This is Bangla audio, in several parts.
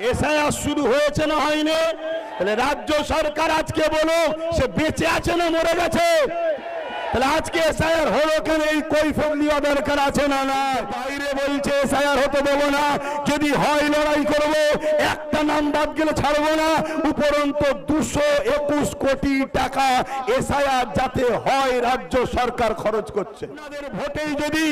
এসআইআর শুরু হয়েছে না হয়নি? তাহলে রাজ্য সরকার আজকে বলুক, সে বেঁচে আছে না মরে গেছে? আজকে এসআইআর হলো কেন? এই কৈফল দেওয়া দরকার আছে না না বাইরে বলছে এসআইআর হতে দেবো না। যদি হয় লড়াই করব, একটা নাম বাদ গেলে ছাড়বো না। উপরন্ত দুশো একুশ কোটি টাকা এসআইআর যাতে হয় রাজ্য সরকার খরচ করছে। আপনাদের ভোটেই যদি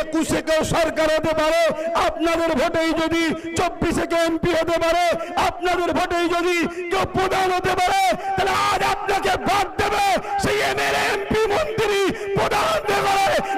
একুশে কেউ সরকার হতে পারে, আপনাদের ভোটেই যদি চব্বিশে কেউ এমপি হতে পারে, আপনাদের ভোটেই যদি কেউ প্রধান হতে পারে, তাহলে আজ আপনাকে বাদ দেবে সেই এমএলএ এমপি মন্ত্রী প্রধান হতে পারে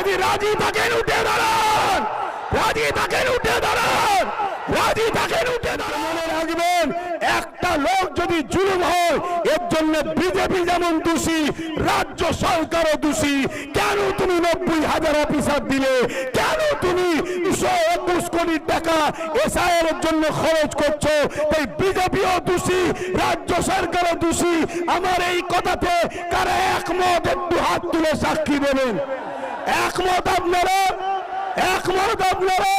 যদি রাজি থাকেন, উঠে দাঁড়ান। রাজি থাকেন, উঠে দাঁড়ান। রাজি থাকেন, উঠে দাঁড়ান। মনে রাখবেন, একটা লোক যদি জুলুম হয়, এর জন্য বিজেপি যেমন দোষী, রাজ্য সরকারও দোষী। কেন তুমি নব্বই হাজার অফিসার দিলে? কেন তুমি একুশ কোটি টাকা এসআইআর এর জন্য খরচ করছ? তাই বিজেপিও দোষী, রাজ্য সরকারও দোষী। আমার এই কথাতে কারা একমত, একটু হাত তুলে সাক্ষী দেবেন। একমত আপনারা? একমত আপনারা?